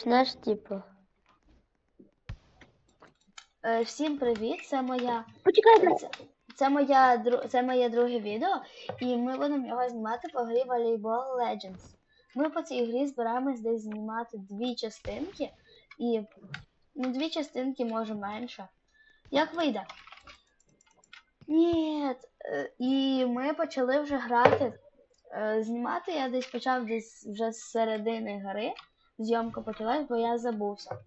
почнеш, типу. Е, всім привіт, це моя Почекайте. це, це моя дру- це моє друге відео, і ми будемо його знімати по грі Volleyball Legends. Ми по цій грі збираємось десь знімати дві частинки, і ну, дві частинки, може менше. Як вийде? Ні. е, І ми почали вже грати. Е, Знімати я десь почав десь вже з середини гри. Зйомка почалась, бо я забувся.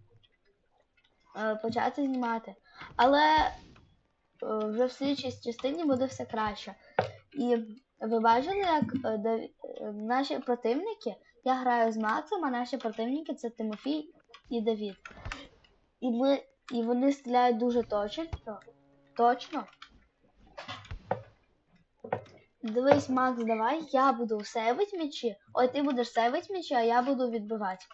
Е, Почати знімати. Але е, вже в слідчій частині буде все краще. І ви бачили, як е, Дав- е, наші противники, я граю з Максом, а наші противники це Тимофій і Давід. І, ми, і вони стріляють дуже точно. Точно. Дивись, Макс, давай я буду сейвить м'ячі. Ой, ти будеш сейвить м'ячі, а я буду відбивати.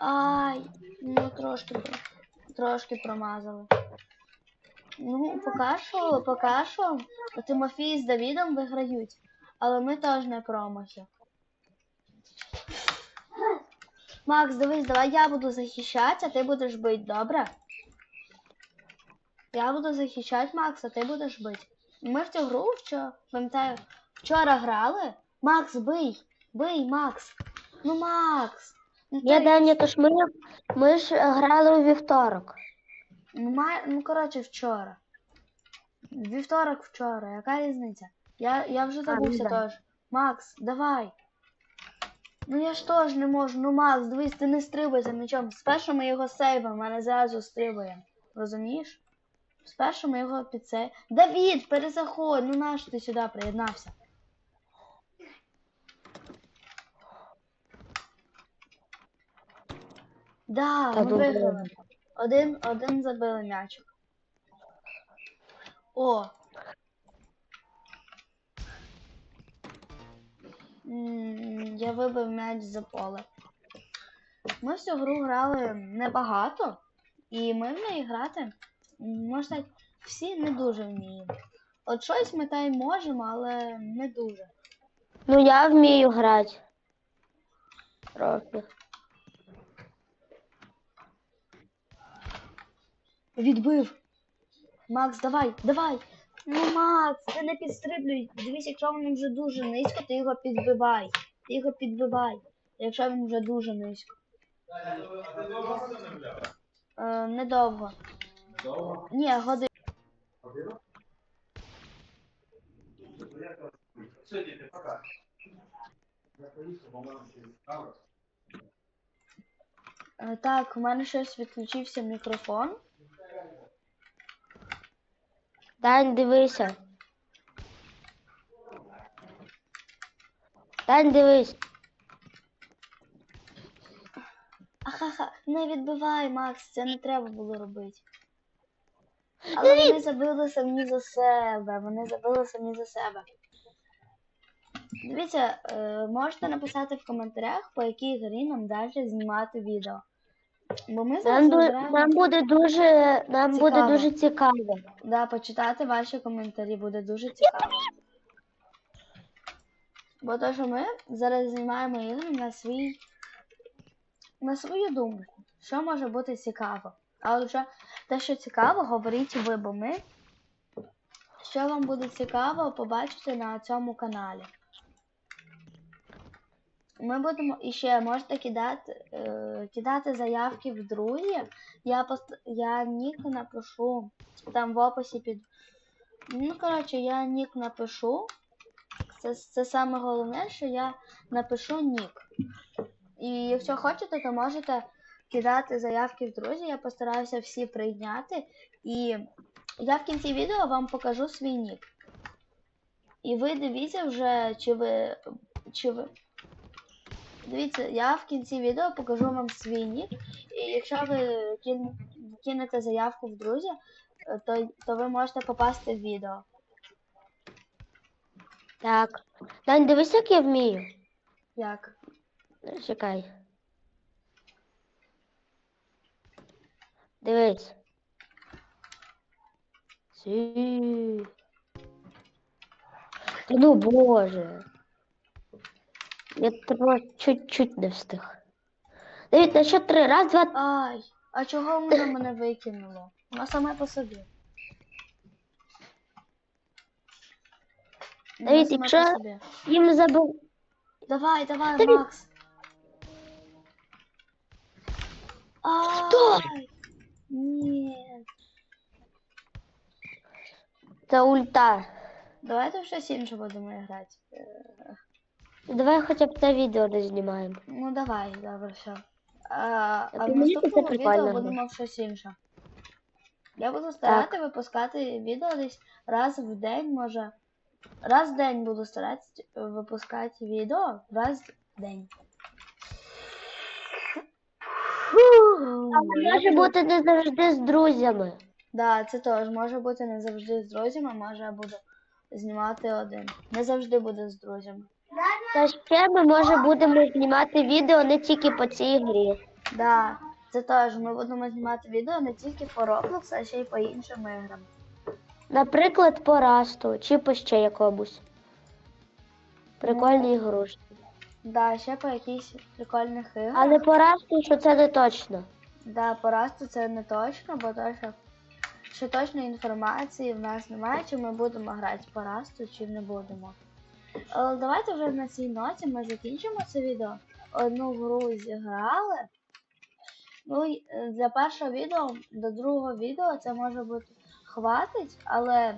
Ай, ну трошки, трошки промазали. Ну, поки що, поки що Тимофій з Давідом виграють, але ми теж не промахи. Макс, дивись, давай я буду захищати, а ти будеш бити, добре? Я буду захищати Макса, ти будеш бити. Ми в цю гру вчора, пам'ятаю, вчора грали. Макс, бий! Бий, Макс! Ну, Макс! Ну, Я ти- Даня, то ж ми, ми ж е, грали у вівторок. Ну, май... ну коротше, вчора. Вівторок вчора, яка різниця? Я, я вже забувся ну да. теж. Макс, давай. Ну я ж теж не можу. Ну, Макс, дивись, ти не стрибай за м'ячом. Спершу ми його сейвимо, а не зразу стрибаємо. Розумієш? Спершу ми його під цей. Давід, перезаходь! Ну наш ти сюди приєднався. Да, Та ми добре. виграли. Один, один забили м'ячик. О. М, Я вибив м'яч за поле. Ми всю гру грали небагато, і ми в неї грати, м, можна сказати, всі не дуже вміємо. От щось ми та й можемо, але не дуже. Ну я вмію грати. Трохи. Відбив. Макс, давай, давай. Ну, Макс, ти не підстрибнуй. Дивись, якщо він вже дуже низько, ти його підбивай. Ти його підбивай. Якщо він вже дуже низько. Е, недовго. Ні, годин. Е, так, у мене щось відключився мікрофон. Дань, дивися. Дань, дивись. Ахаха, не відбивай, Макс, це не треба було робити. Але вони забили самі за себе. Вони забили самі за себе. Дивіться, е, можете написати в коментарях, по якій грі нам далі знімати відео. Бо ми зараз Нам, ду- нам буде дуже, нам буде Цікаво. дуже цікаво. да, почитати ваші коментарі, буде дуже цікаво. Бо то, що ми зараз знімаємо ігри на свій на свою думку, що може бути цікаво. А вже те, що цікаво, говоріть ви, бо ми. Що вам буде цікаво побачити на цьому каналі. Ми будемо і ще можете кидати, е, кидати заявки в друзі. Я пост... я нік напишу там в описі під. Ну, коротше, я нік напишу. Це, це саме головне, що я напишу нік. І якщо хочете, то можете кидати заявки в друзі. Я постараюся всі прийняти. І я в кінці відео вам покажу свій нік. І ви дивіться вже, чи ви. Чи ви. Дивіться, я в кінці відео покажу вам свій нік. І якщо ви кин- кинете заявку в друзі, е, то, то ви можете попасти в відео. Так. Дань, дивись, як я вмію. Як? Чекай. Дивись. Сі. Та ну боже. Я чуть-чуть не встиг. Давід, на що три? Раз, два, Ай, а чого воно мене викинуло? Воно саме по собі. Саме якщо- їм забив. Давай, давай, Давід. Макс. Хто? Ай, Ні. Це ульта. Давайте в щось інше будемо грати. Давай хоча б це відео не знімаємо. Ну давай, добре, все. А, а в мені це наступному прикольно відео буде. будемо щось інше. Я буду старати випускати відео десь раз в день, може. Раз в день буду старатися випускати відео раз в день. Я може бути не завжди з друзями. Да, це теж може бути не завжди з друзями, може я буду знімати один. Не завжди буде з друзями. Та ще ми може будемо знімати відео не тільки по цій грі. Да, це теж ми будемо знімати відео не тільки по Roblox, а ще й по іншим іграм. Наприклад, по Расту чи по ще якомусь. Прикольні ігрушки. Да, ще по якихось прикольних іграх. Але по Расту, що це не точно. Да, по Расту це не точно, бо то, що ще точної інформації в нас немає, чи ми будемо грати по Расту, чи не будемо. Але давайте вже на цій ноті ми закінчимо це відео. Одну гру зіграли. Ну е, для першого відео до другого відео це може бути хватить, але.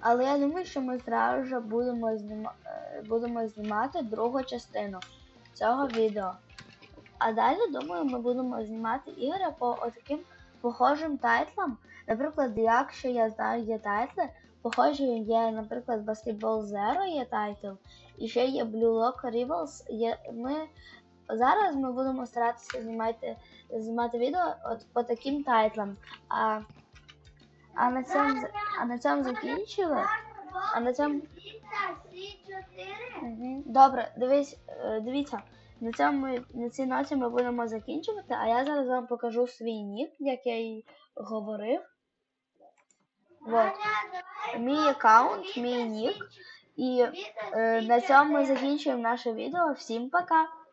Але я думаю, що ми зразу ж будемо, зніма... е, будемо знімати другу частину цього відео. А далі, думаю, ми будемо знімати ігри по таким похожим тайтлам. Наприклад, якщо я знаю, є тайтли, похожі є, наприклад, Basketball Zero є тайтл, і ще є Blue Lock Rivals. Є, ми, зараз ми будемо старатися знімати, знімати відео от по таким тайтлам. А, а, на цьому, а на цьому закінчили. А на цьому. Добре, дивись, е, дивіться. На цьому на цій ноті ми будемо закінчувати, а я зараз вам покажу свій нік, як я і говорив. Вот. Мій аккаунт, мій нік. І е, на цьому ми закінчуємо наше відео. Всім пока!